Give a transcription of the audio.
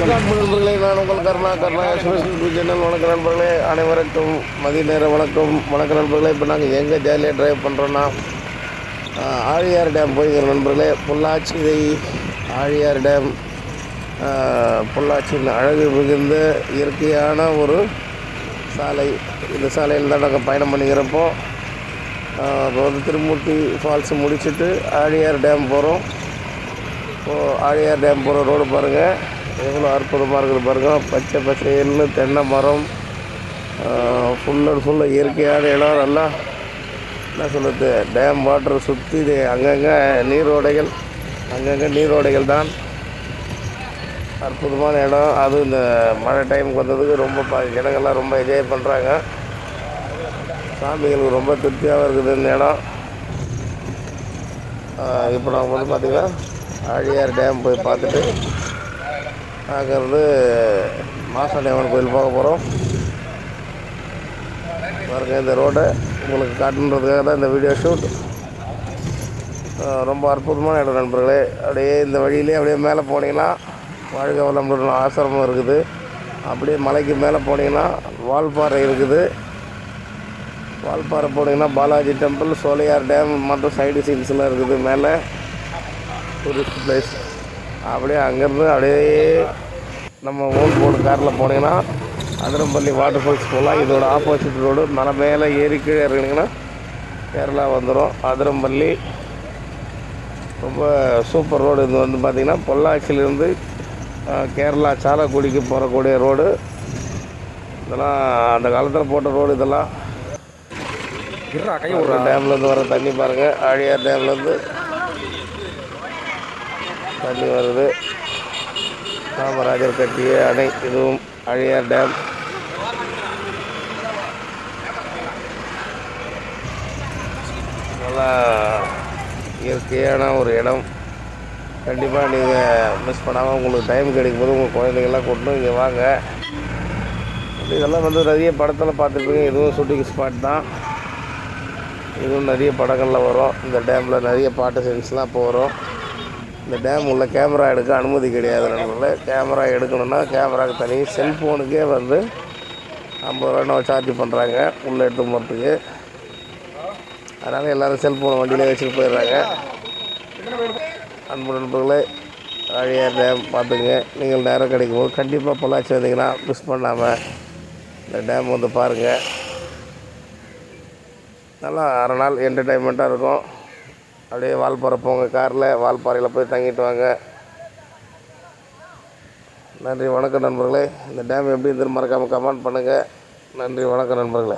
நண்பர்களே நான் உங்கள் கருணா கருணா சேனல். வணக்க நண்பர்களே அனைவருக்கும் மதிய நேர வணக்கம். வணக்க நண்பர்களே இப்போ நாங்கள் எங்கே ஜாலியாக ட்ரைவ் பண்ணுறோன்னா ஆழியார் டேம் போய்க்கிற நண்பர்களே. பொள்ளாச்சி ஆழியார் டேம் பொள்ளாச்சியின் அழகு மிகுந்த இயற்கையான ஒரு சாலை. இந்த சாலையில் தான் நாங்கள் பயணம் பண்ணிக்கிறப்போ இப்போ வந்து திருமூர்த்தி ஃபால்ஸ் முடிச்சுட்டு ஆழியார் டேம் போகிறோம் இப்போது ஆழியார் டேம் போகிற ரோடு பாருங்கள் எவ்வளோ அற்புதமாக இருக்குது பாருங்கள் பச்சை பச்சைன்னு தென்னை மரம் ஃபுல் அண்ட் ஃபுல்லாக இயற்கையான இடம். நல்லா என்ன சொல்கிறது டேம் வாட்டர் சுற்றி இது அங்கங்கே நீரோடைகள் அங்கங்கே நீரோடைகள் தான். அற்புதமான இடம். அதுவும் இந்த மழை டைமுக்கு வந்ததுக்கு ரொம்ப ப ஜனங்கள்லாம் ரொம்ப என்ஜாய் பண்ணுறாங்க சாமிகளுக்கு ரொம்ப திருப்தியாக இருக்குது இந்த இடம். இப்போ நாங்கள் வந்து பார்த்திங்கன்னா ஆழியார் டேம் போய் பார்த்துட்டு அங்கேருந்து மாசாணியம்மன் கோயில் போக போகிறோம் பாருங்க இந்த ரோட்டை உங்களுக்கு காட்டுன்றதுக்காக தான் இந்த வீடியோ ஷூட். ரொம்ப அற்புதமான இடம் நண்பர்களே. அப்படியே இந்த வழியிலே அப்படியே மேலே போனீங்கன்னா வாழ்க வளமுடன் ஆசிரமம் இருக்குது. அப்படியே மலைக்கு மேலே போனீங்கன்னா வால்பாறை இருக்குது. வால்பாறை போனீங்கன்னா பாலாஜி டெம்பிள் சோலையார் டேம் மற்றும் சைடு சீன்ஸ்லாம் இருக்குது மேலே. டூரிஸ்ட் பிளேஸ் அப்படியே அங்கேருந்து அப்படியே நம்ம ஓன் போர்டு காரில் போனீங்கன்னா அதிரம்பள்ளி வாட்டர் ஃபால்ஸ் போகலாம். இதோட ஆப்போசிட் ரோடு. மலை மேலே ஏறி கீழே இறங்குனீங்கன்னா கேரளா வந்துடும் அதிரம்பள்ளி ரொம்ப சூப்பர் ரோடு. இது வந்து பார்த்திங்கன்னா பொள்ளாச்சியிலேருந்து கேரளா சாலக்குடிக்கு போகக்கூடிய ரோடு. இதெல்லாம் அந்த காலத்தில் போட்ட ரோடு இதெல்லாம். டேம்லேருந்து வர தண்ணி பாருங்கள் ஆழியார் டேம்லேருந்து தண்ணி வருது. காமராஜர் கட்டிய அணை இதுவும் அழியார் டேம். நல்லா இயற்கையான ஒரு இடம். கண்டிப்பாக நீங்கள் மிஸ் பண்ணாமல் உங்களுக்கு டைம் கிடைக்கும் போது உங்கள் குழந்தைங்கள்லாம் கொண்டு இங்கே வாங்க. இதெல்லாம் வந்து நிறைய படத்தில் பார்த்துருப்பீங்க. இதுவும் ஷூட்டிங் ஸ்பாட் தான். இதுவும் நிறைய படங்களில் வரும். இந்த டேமில் நிறைய பாட்டு சீன்ஸ்லாம் இப்போ வரும். இந்த டேம் உள்ள கேமரா எடுக்க அனுமதி கிடையாது. நண்பர்களே கேமரா எடுக்கணுன்னா கேமராவுக்கு தனி செல்ஃபோனுக்கே வந்து ஐம்பது ரூபா சார்ஜ் பண்ணுறாங்க உள்ளே எடுத்து போகிறதுக்கு அதனால் எல்லோரும் செல்ஃபோனை வண்டியிலே வச்சுட்டு போயிடுறாங்க. அன்பு நண்பர்களே அழியா டேம் பார்த்துங்க. நீங்கள் நேரம் கிடைக்கும் போது கண்டிப்பாக பொள்ளாச்சி வந்தீங்கன்னா மிஸ் பண்ணாமல் இந்த டேம் வந்து பாருங்கள் நல்லா அரை நாள் என்டர்டைன்மெண்ட்டாக இருக்கும். அப்படியே வால்பாறை போங்க காரில். வால்பாறையில் போய் தங்கிட்டு வாங்க. நன்றி வணக்கம் நண்பர்களே. இந்த டேம் எப்படி இருந்துன்னு மறக்காமல் கமெண்ட் பண்ணுங்கள் நன்றி வணக்கம் நண்பர்களே.